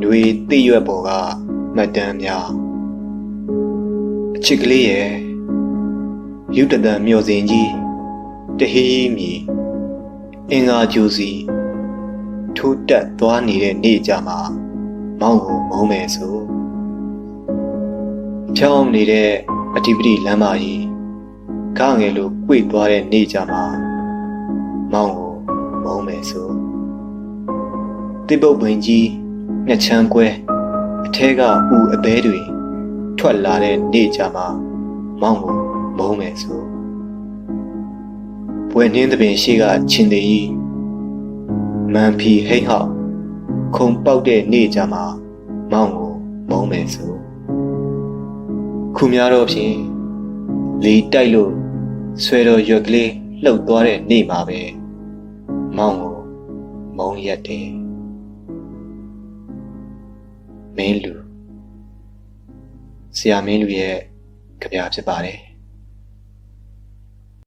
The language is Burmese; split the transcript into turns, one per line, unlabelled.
ຫນွေသိရွက်ပေါ်ကမှတ်တမ်းများအချစ်ကလေးရဲ့ယူတတန်မျောစဉ်ကြီးတဟီးမီအင်္ဂါကျူစီထိုးတက်သွားနေတဲ့နေ့ကြမှာမောင်းကိုမုံမယ်ဆိုဖြောင်းနေတဲ့အဓိပတိလမ်းမကြီးခငယ်လို꿰သွားတဲ့နေ့ကြမှာမောင်းကိုမုံမယ်ဆိုတိပုတ်ပင်ကြီး မျက်ချမ်းကွဲအထဲကဥအဘဲတွေထွက်လာတဲ့နေ့ကြမှာမောင်းကိုမုံမယ်ဆိုဘွယ်နှင်းသပင်ရှိကချင်းသေးကြီးမန်ဖီဟိတ်ဟောက်ခုံပေါက်တဲ့နေ့ကြမှာမောင်းကိုမုံမယ်ဆိုခုများတော့ဖြင့်လေတိုက်လို့ဆွဲတော်ရွက်ကလေးလှုပ်သွားတဲ့နေ့မှာပဲမောင်းကိုမုံရက်တယ် မင်းလူဆရာမင်းလူရဲ့ကြပြဖြစ်ပါတယ်